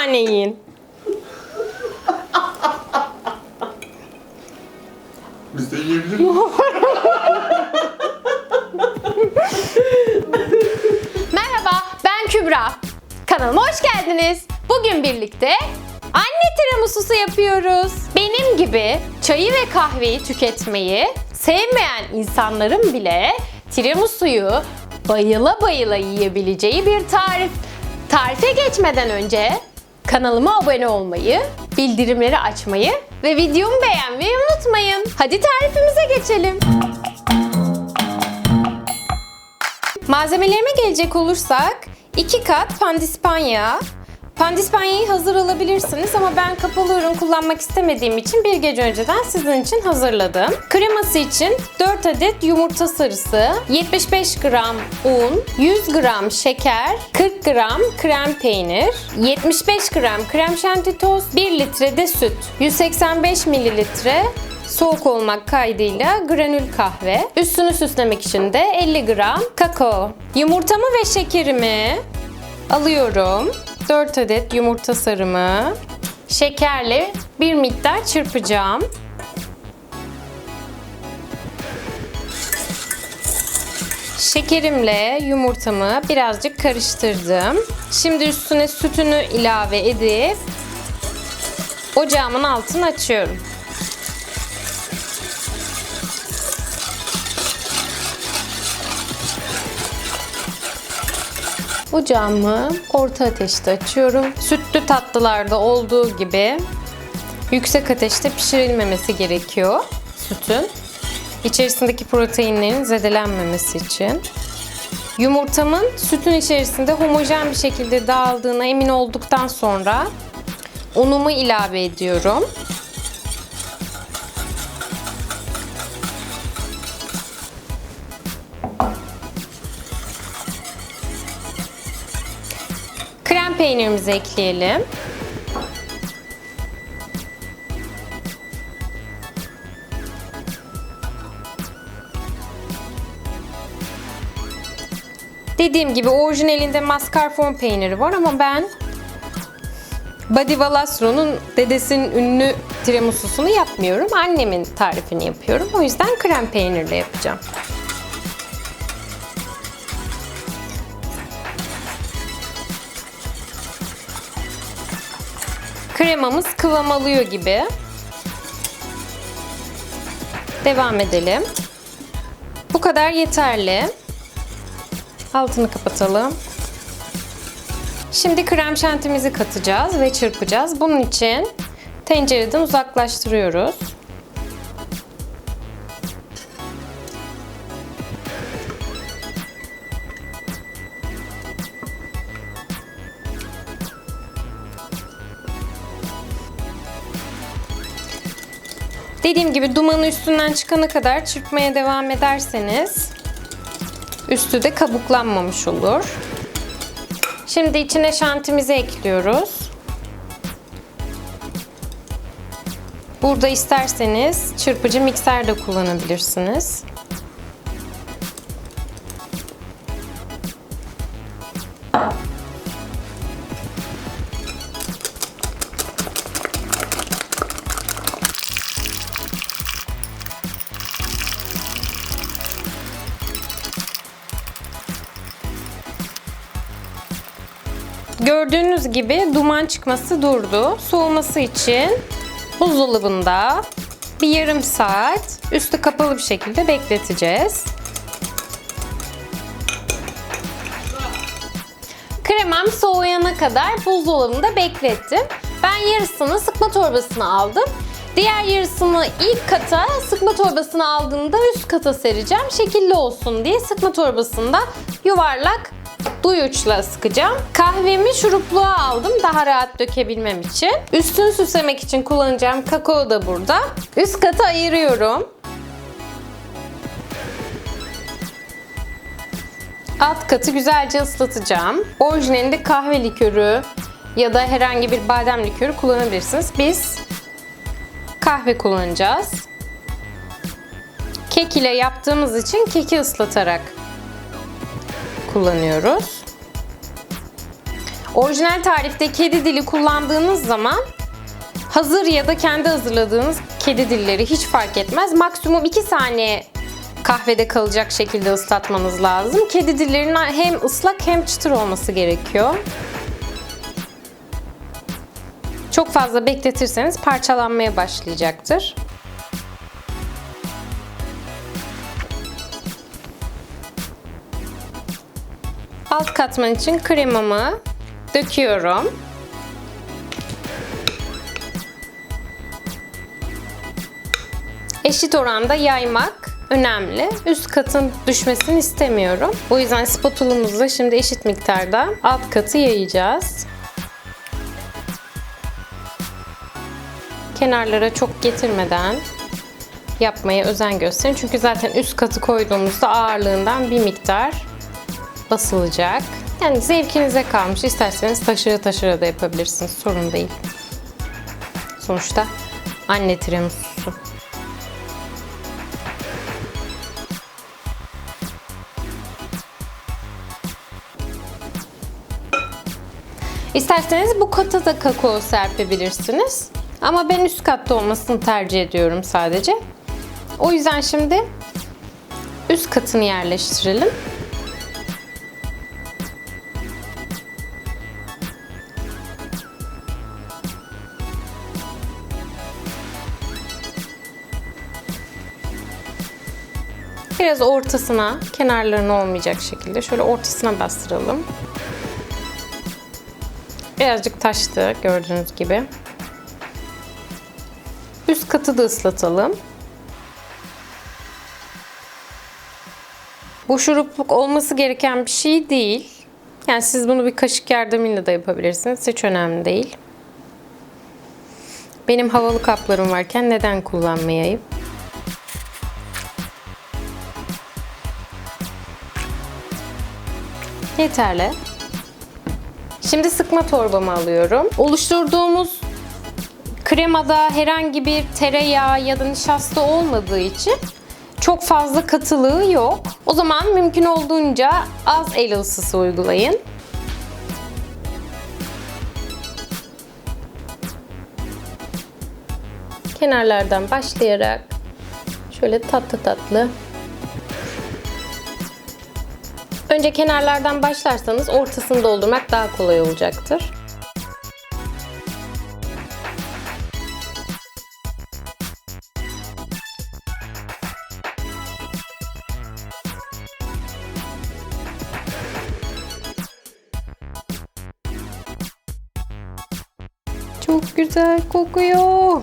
tane yiyin. Biz de yiyebilir miyiz? Merhaba, ben Kübra. Kanalıma hoş geldiniz. Bugün birlikte anne tiramisusu yapıyoruz. Benim gibi çayı ve kahveyi tüketmeyi sevmeyen insanların bile tiramisuyu bayıla bayıla yiyebileceği bir tarif. Tarife geçmeden önce kanalıma abone olmayı, bildirimleri açmayı ve videomu beğenmeyi unutmayın. Hadi tarifimize geçelim. Malzemelerime gelecek olursak 2 kat pandispanya. Pandispanyayı hazır alabilirsiniz ama ben kapalı ürün kullanmak istemediğim için bir gece önceden sizin için hazırladım. Kreması için 4 adet yumurta sarısı, 75 gram un, 100 gram şeker, 40 gram krem peynir, 75 gram krem şanti toz, 1 litre de süt, 185 mililitre soğuk olmak kaydıyla granül kahve. Üstünü süslemek için de 50 gram kakao. Yumurtamı ve şekerimi alıyorum. 4 adet yumurta sarımı şekerle bir miktar çırpacağım. Şekerimle yumurtamı birazcık karıştırdım. Şimdi üstüne sütünü ilave edip ocağımın altını açıyorum. Ocağımı orta ateşte açıyorum. Sütlü tatlılarda olduğu gibi yüksek ateşte pişirilmemesi gerekiyor sütün. İçerisindeki proteinlerin zedelenmemesi için. Yumurtamın sütün içerisinde homojen bir şekilde dağıldığına emin olduktan sonra unumu ilave ediyorum. Krem peynirimizi ekleyelim. Dediğim gibi orijinalinde mascarpone peyniri var ama ben Badi Valasro'nun dedesinin ünlü tiramisusunu yapmıyorum. Annemin tarifini yapıyorum. O yüzden krem peynirle yapacağım. Kremamız kıvam alıyor gibi. Devam edelim. Bu kadar yeterli. Altını kapatalım. Şimdi krem şantimizi katacağız ve çırpacağız. Bunun için tencereden uzaklaştırıyoruz. Dediğim gibi dumanı üstünden çıkana kadar çırpmaya devam ederseniz üstü de kabuklanmamış olur. Şimdi içine şantimizi ekliyoruz. Burada isterseniz çırpıcı mikser de kullanabilirsiniz. Gördüğünüz gibi duman çıkması durdu. Soğuması için buzdolabında bir yarım saat üstü kapalı bir şekilde bekleteceğiz. Kremam soğuyana kadar buzdolabında beklettim. Ben yarısını sıkma torbasına aldım. Diğer yarısını ilk kata sıkma torbasına aldığımda üst kata sereceğim. Şekilli olsun diye sıkma torbasında yuvarlak duy uçla sıkacağım. Kahvemi şurupluğa aldım daha rahat dökebilmem için. Üstünü süslemek için kullanacağım kakao da burada. Üst kata ayırıyorum. Alt katı güzelce ıslatacağım. Orijinalinde kahve likörü ya da herhangi bir badem likörü kullanabilirsiniz. Biz kahve kullanacağız. Kek ile yaptığımız için keki ıslatarak kullanıyoruz. Orijinal tarifte kedi dili kullandığınız zaman hazır ya da kendi hazırladığınız kedi dilleri hiç fark etmez. Maksimum 2 saniye kahvede kalacak şekilde ıslatmanız lazım. Kedi dillerinin hem ıslak hem çıtır olması gerekiyor. Çok fazla bekletirseniz parçalanmaya başlayacaktır. Alt katman için kremamı döküyorum. Eşit oranda yaymak önemli. Üst katın düşmesini istemiyorum. O yüzden spatulamızla şimdi eşit miktarda alt katı yayacağız. Kenarlara çok getirmeden yapmaya özen gösterin. Çünkü zaten üst katı koyduğumuzda ağırlığından bir miktar basılacak. Yani zevkinize kalmış. İsterseniz taşıra taşıra da yapabilirsiniz. Sorun değil. Sonuçta anne tiramisusu. İsterseniz bu kata da kakao serpebilirsiniz. Ama ben üst katta olmasını tercih ediyorum sadece. O yüzden şimdi üst katını yerleştirelim. Biraz ortasına, kenarlarına olmayacak şekilde şöyle ortasına bastıralım. Birazcık taştı gördüğünüz gibi. Üst katı da ıslatalım. Bu şurupluk olması gereken bir şey değil. Yani siz bunu bir kaşık yardımıyla da yapabilirsiniz. Hiç önemli değil. Benim havalı kaplarım varken neden kullanmayayım? Yeterli. Şimdi sıkma torbamı alıyorum. Oluşturduğumuz kremada herhangi bir tereyağı ya da nişasta olmadığı için çok fazla katılığı yok. O zaman mümkün olduğunca az el ısısı uygulayın. Kenarlardan başlayarak şöyle tatlı tatlı Önce kenarlardan başlarsanız ortasını doldurmak daha kolay olacaktır. Çok güzel kokuyor.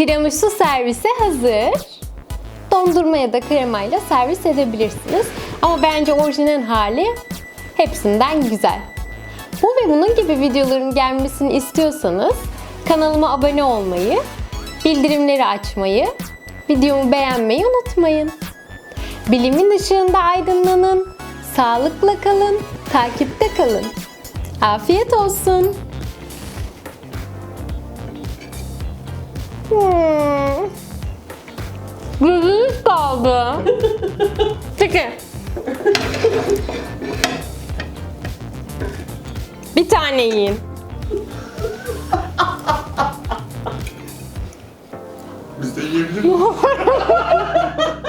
Tiramisu servise hazır. Dondurma ya da kremayla servis edebilirsiniz. Ama bence orijinal hali hepsinden güzel. Bu ve bunun gibi videoların gelmesini istiyorsanız kanalıma abone olmayı, bildirimleri açmayı, videomu beğenmeyi unutmayın. Bilimin ışığında aydınlanın, sağlıkla kalın, takipte kalın. Afiyet olsun. Hmm. Gözünüz kaldı. Peki. Bir tane yiyin. Biz de yiyebilir miyiz?